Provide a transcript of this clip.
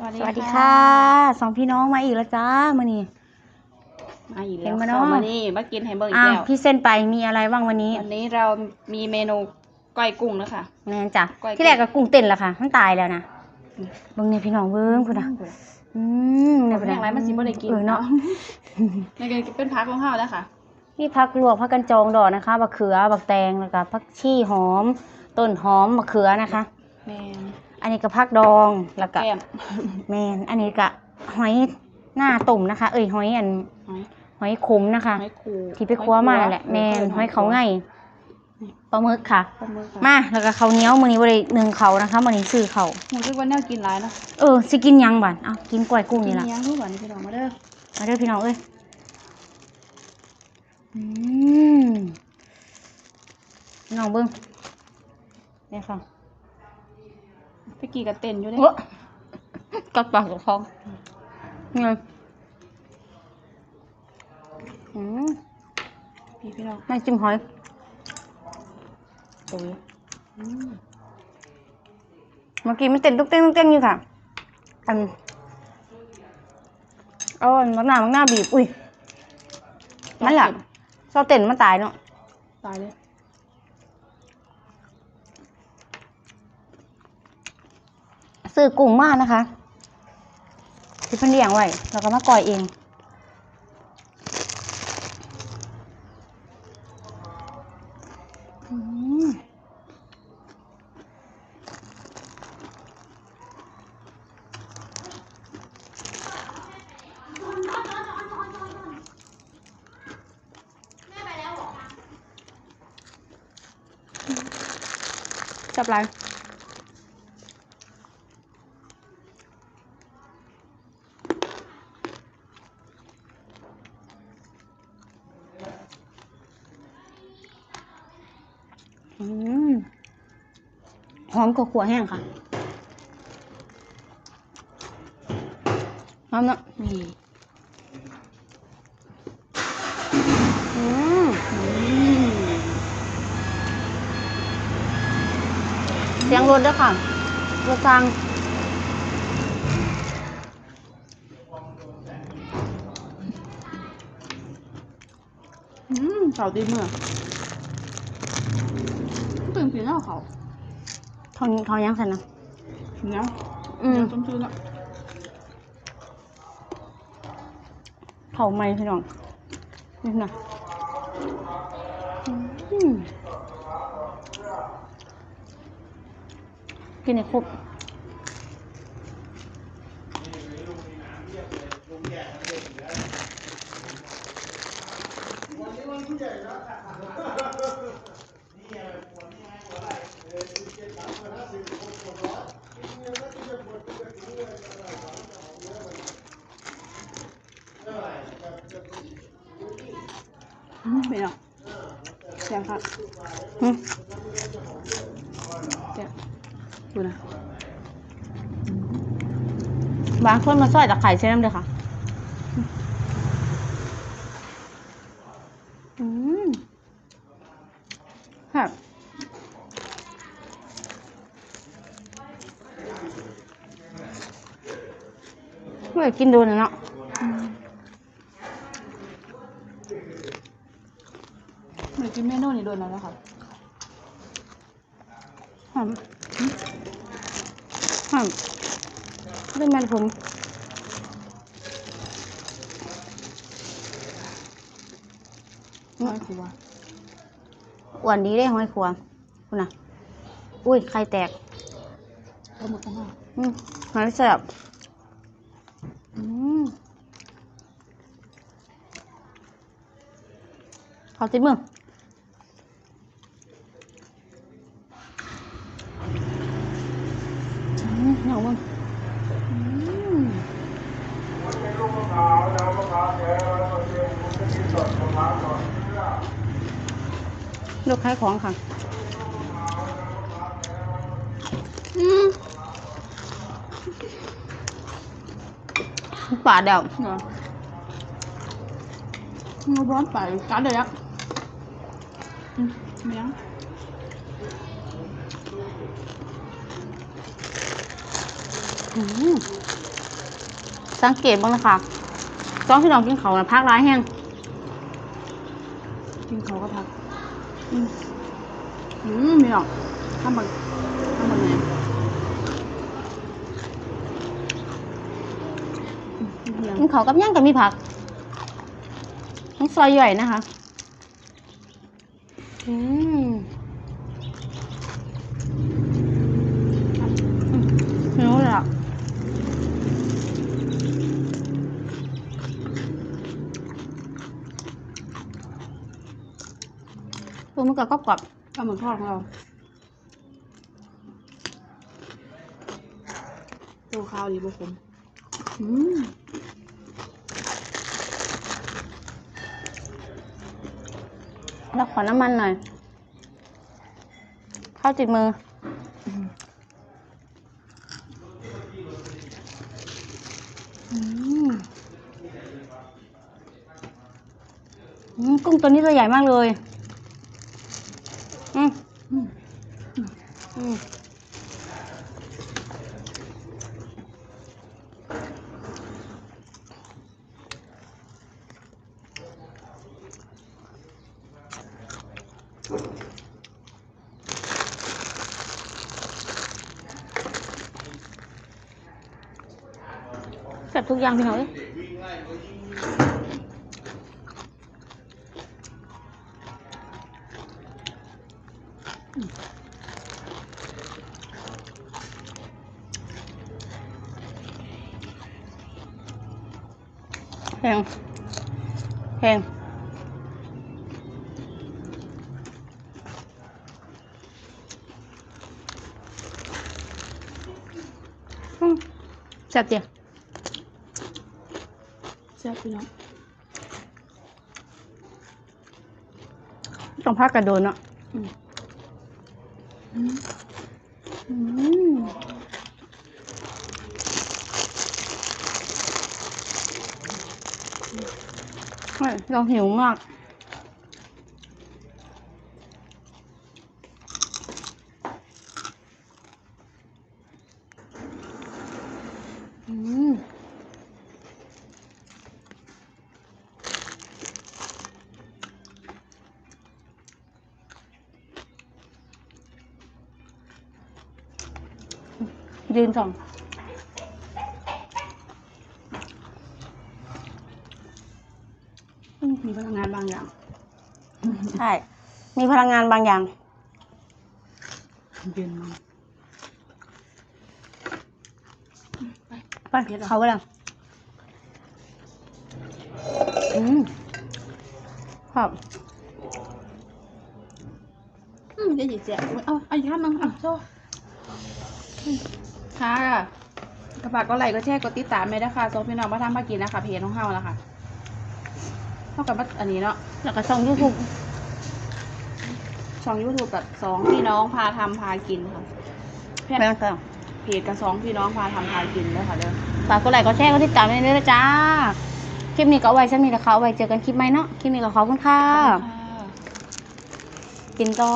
สวัสดีสวัสดีค่ะสองพี่น้องมาอีกแล้วจ้ามื่อนี้มาอีกเห็แล้วนมาเข้าเนาะมานี่มากินไฮเบอร์อีอ้ากวแล้วพี่เส้นไปมีอะไรบ้างวันนี้ วันนี้เรามีเมนูก้อยกุ้งนะคะแม่นจ้ะก้อยที่แรกก็กุ้งเต้นและค่ะมันตายแล้วนะเบิ่งเนี่ยพี่น้องเบิ่งพุ่นน่ะอืมแต่เนี่ยเป็นอย่างไรมันสิบ่ได้กินเออเนาะนี่ก็เป็นพักของเฮาแล้วค่ะมีผักลวกผักกันจองดอกนะคะบักเขือบักแตงแล้วก็ผักชีหอม ต้นหอมมะเขือนะคะแมน อันนี้ก็ผักดองแล้วก็แก้มแมนอันนี้ก็หอยหน้าตุ่มนะคะ เอ้ยหอยอันหอยหอยขมนะคะ หอยคูที่ไปคว้ามาแหละแมนหอยเขาไงปลาหมึกค่ะ ปลาหมึกค่ะมาแล้วก็ข้าวเหนียวมื้อนี้บ่ได้นึ่งเขาวนะคะมื้อนี้ซื้อเขาวหมูทุกวันแนวกินหลายเนาะเออสิกินหยังบัดเอากินกล้วยกุ้งนี่ล่ะกิยังทุกวันนี่พี่น้องมาเด้อมาเด้อพี่น้องเอ้ยอืมพี่น้องเบิ่งเนี่ยค่ะ พี่กี่กับเต้นอยู่เด้โอ้กัดปากกับท้องนี่ไงอืมพี่พี่น้องแม่จิ้มหอยโอ้ยอืมเมื่อกี้มันเต้นตุ๊กเต้งตุ๊กเต้งอยู่ค่ะ อันเอาอันมักหน้ามักหน้าบีบ อุ้ยมันหลับเศร้าเต้นมันตายเนาะ ตายเลย ซื้อกุ้งมากนะคะที่เพิ่นเลี้ยงไว้แล้วก็มาก่อยเองอืมจับไร หอมกว่าขัวแห้งค่ะหอมเนาะนี่อือเสียงรถด้วยค่ะรถจังอืมเสาตีเมื่อ ตื่นผีแล้วเขาทองทองยังสันนะเนี้ยอืมเนี้ยต้มชื่อละเผาไหม้พี่น้องนี่นะอืมกินให้คร มเป็นอะแซ่บครับอืมแซ่บดูนะบางคนมาซอยตะไคร้ใช่น้ำเลยค่ะอืมครับเมื่อกินโดนเนาะ เหมือน กินเมนูนี้โดนแล้วนะครับหอมหอมเป็นมันผมน้อยคือว่าอ้วนดีได้ห้อยครัวคุณน่ะอุ้ยไข่แตกปลาหมึกของเราอืมหอยแซ่บอืมขอติดมืออืมเหนียวมึงอืม ลูกค้ายของค่ะ อืมป่าเดวเนาะเราร้อนไปการเดียวอืมไม่ยังอืมสังเกตบ้างนะคะต้อนที่น้องกินเขานะพักร้ายแห้งกินเขาก็พัก อืมมไม่หรอกทำบางทำบางข้ามเพียงมันเขากับย่างกับมีผักมันซอยใหญ่นะคะ อืมอืมหิวเลยอะ ก็กรอบกรอบปลาหมึกทอดของเราตัวข้าวดีบุคมอืมแล้วขอน้ำมันหน่อยเข้าวติดมืออืมอืมกุ้งตัวนี้ตัวใหญ่มากเลย เสร็จทุกอย่างพี่น้องเอ้ย แพงแพงอืมแซ่บเดียวแซ่บพี่น้องต้องพักกระโดนเนาะอืมอืมอืมเฮ้ยเราหิวมาก ยืนสองอืมมีพลังงานบางอย่าง ใช่ มีพลังงานบางอย่างเย็นมากไปเขาก็แล้วอืมครับอืมจะหยิบแจกเอาเอาอีก คำหนึงอะโซ่อืมค่ะกระบะก็ไลค์ก็แชร์ก็ติดตามไม่ได้ค่ะสองพี่น้องมาทำมากินนะคะเพจของเฮาแล้วค่ะเท่ากับว่าอันนี้เนาะแล้วก็ช่องยูทูบช่องยูทูบกับสองพี่น้องพาทำพากินค่ะเพจแม่งค่ะเพจกับสองพี่น้องพาทำพากินด้วยค่ะเด้อฝากกดไลค์กดแชร์กดติดตามด้วยนะจ้าคลิปนี้ก็เอาไว้ฉันมีแต่เขาเอาไว้เจอกันคลิปใหม่เนาะคลิปนี้ก็ขอบคุณค่ะค่ะกินต่อ